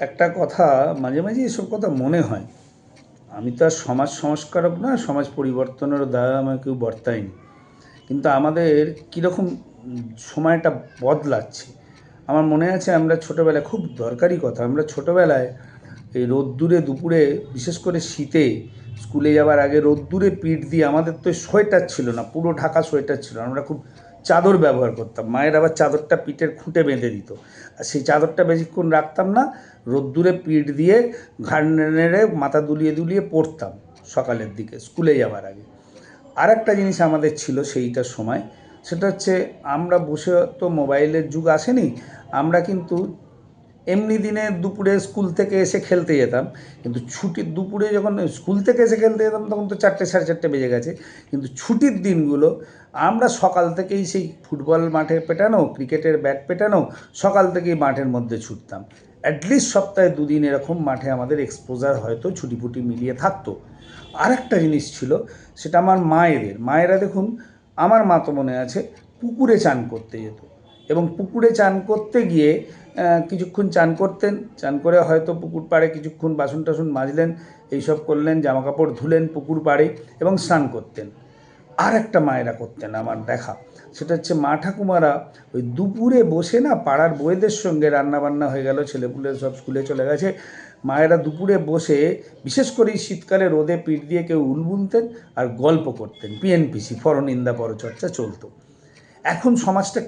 একটা কথা মাঝে মাঝে এসব কথা মনে হয়। আমি তো আর সমাজ সংস্কারক না, সমাজ পরিবর্তনের দ্বারা আমার কেউ বর্তায়নি। কিন্তু আমাদের কীরকম সময়টা বদলাচ্ছে। আমার মনে আছে আমরা ছোটোবেলায় খুব দরকারি কথা, আমরা ছোটোবেলায় এই রোদ্দুরে দুপুরে, বিশেষ করে শীতে, স্কুলে যাওয়ার আগে রোদ্দুরে পিঠ দিয়ে আমাদের তো সোয়েটার ছিল না, পুরো ঢাকা সোয়েটার ছিল। আমরা খুব চাদর ব্যবহার করতাম। মায়ের আবার চাদরটা পিঠের খুঁটে বেঁধে দিত। আর সেই চাদরটা বেশিক্ষণ রাখতাম না রোদ্দুরে পিঠ দিয়ে ঘাড় নেড়ে মাথা দুলিয়ে দুলিয়ে পড়তাম সকালের দিকে, স্কুলে যাওয়ার আগে। আর একটা জিনিস আমাদের ছিল সেইটার সময়, সেটা হচ্ছে আমরা বসে তো মোবাইলের যুগ আসেনি, আমরা কিন্তু এমনি দিনে দুপুরে স্কুল থেকে এসে খেলতে যেতাম, কিন্তু ছুটির দুপুরে যখন স্কুল থেকে এসে খেলতে যেতাম তখন তো চারটে সাড়ে চারটে বেজে গেছে, কিন্তু ছুটির দিনগুলো আমরা সকাল থেকেই সেই ফুটবল মাঠে পেটানো, ক্রিকেটের ব্যাট পেটানো সকাল থেকেই মাঠের মধ্যে ছুটতাম। অ্যাটলিস্ট সপ্তাহে দুদিন এরকম মাঠে আমাদের এক্সপোজার হয়তো ছুটি ফুটি মিলিয়ে থাকতো। আর একটা জিনিস ছিল, সেটা আমার মায়েদের। মায়েরা দেখুন, আমার মা তো মনে আছে পুকুরে চান করতে যেত। এবং পুকুরে চান করতে গিয়ে কিছুক্ষণ চান করতেন। চান করে হয়তো পুকুর পাড়ে কিছুক্ষণ বাসন টাসন মাজলেন, এইসব করলেন জামা কাপড় ধুলেন পুকুর পাড়ে এবং স্নান করতেন। আর একটা মায়েরা করতেন আমার দেখা। সেটা হচ্ছে মা ঠাকুমারা ওই দুপুরে বসে না পাড়ার বউয়েদের সঙ্গে রান্না বান্না হয়ে গেল, ছেলেপুলে সব স্কুলে চলে গেছে। মায়েরা দুপুরে বসে বিশেষ করে শীতকালে রোদে পিঠ দিয়ে কেউ উল বুনতেন আর গল্প করতেন। পিএনপিসি পরনিন্দা, পরচর্চা চলতো। এখন সমাজটা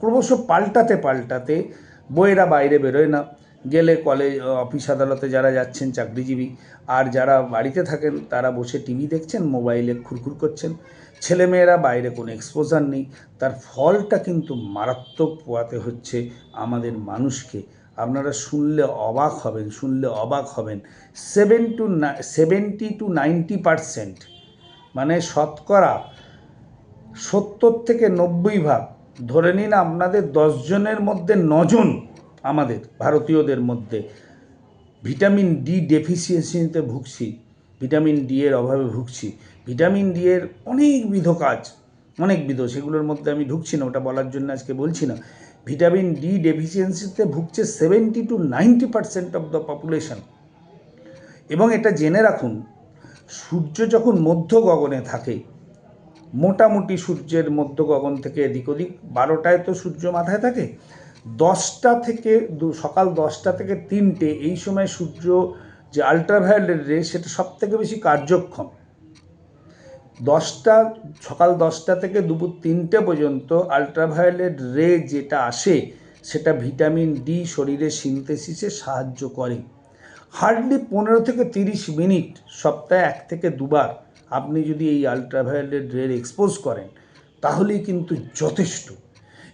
ক্রমশ পাল্টাতে পাল্টাতে বইয়েরা বাইরে বেরোয় না। গেলে কলেজ অফিস আদালতে যারা যাচ্ছেন, চাকরিজীবী, আর যারা বাড়িতে থাকেন, তারা বসে টিভি দেখছেন মোবাইলে খুরখুর করছেন। ছেলেমেয়েরা বাইরে কোনো এক্সপোজার নেই। তার ফলটা কিন্তু মারাত্মক পোয়াতে হচ্ছে আমাদের মানুষকে। আপনারা শুনলে অবাক হবেন, শুনলে অবাক হবেন। Seven two seventy two ninety percent মানে শতকরা সত্তর থেকে নব্বই ভাগ। ধরে নিন আপনাদের দশজনের মধ্যে নজন আমাদের, ভারতীয়দের মধ্যে। ভিটামিন ডি ডেফিসিয়েন্সিতে ভুগছি, ভিটামিন ডি এর অভাবে ভুগছি। ভিটামিন ডি এর অনেকবিধ কাজ, অনেকবিধ, সেগুলোর মধ্যে আমি ঢুকছি না, ওটা বলার জন্য আজকে বলছি না। ভিটামিন ডি ডেফিসিয়েন্সিতে ভুগছে seventy two ninety percent of the population এবং এটা জেনে রাখুন, সূর্য যখন মধ্য গগনে থাকে, মোটামুটি সূর্যের মধ্য গগন থেকে এদিক ওদিক, বারোটায় তো সূর্য মাথায় থাকে দশটা থেকে সকাল দশটা থেকে তিনটে, এই সময় সূর্য যে আলট্রাভায়োলেট রে সেটা সব থেকে বেশি কার্যক্ষম। দশটা, সকাল দশটা থেকে দুপুর তিনটে পর্যন্ত আলট্রাভায়োলেট রে যেটা আসে, সেটা ভিটামিন ডি শরীরে সিনথেসিসে সাহায্য করে। হার্ডলি পনেরো থেকে তিরিশ মিনিট, সপ্তাহে এক থেকে দুবার আপনি যদি এই আলট্রাভায়োলেট রের এক্সপোজ করেন, তাহলেই কিন্তু যথেষ্ট।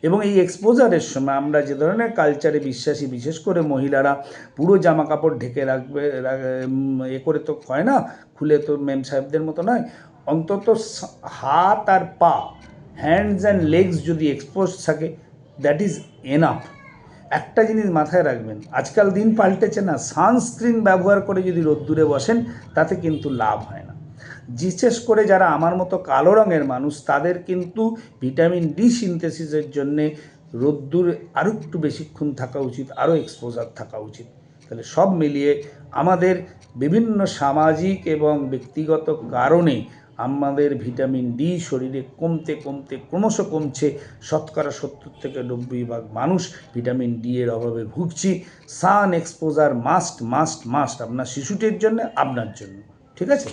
এবং এই এক্সপোজারের সময় আমরা যে ধরনের কালচারে বিশ্বাসী, বিশেষ করে মহিলারা পুরো জামা কাপড় ঢেকে রাখবে এ করে তো হয় না, খুলে তো মেম সাহেবদের মতো নয়। অন্তত হাত আর পা হ্যান্ডস অ্যান্ড লেগস যদি এক্সপোজ থাকে দ্যাট ইজ এনাফ একটা জিনিস মাথায় রাখবেন, আজকাল দিন পাল্টেছে না সানস্ক্রিন ব্যবহার করে যদি রোদ্দুরে বসেন, তাতে কিন্তু লাভ হয় না। বিশেষ করে যারা আমার মতো কালো রঙের মানুষ, তাদের কিন্তু ভিটামিন ডি সিনথেসিসের জন্যে রোদ্দুর আরও একটু বেশিক্ষণ থাকা উচিত আরও এক্সপোজার থাকা উচিত। তাহলে সব মিলিয়ে আমাদের বিভিন্ন সামাজিক এবং ব্যক্তিগত কারণে আমাদের ভিটামিন ডি শরীরে কমতে কমতে ক্রমশ কমছে। শতকরা সত্তর থেকে নব্বই ভাগ মানুষ ভিটামিন ডি এর অভাবে ভুগছি। Sun exposure must must must আপনার শিশুটির জন্য, আপনার জন্য। ঠিক আছে?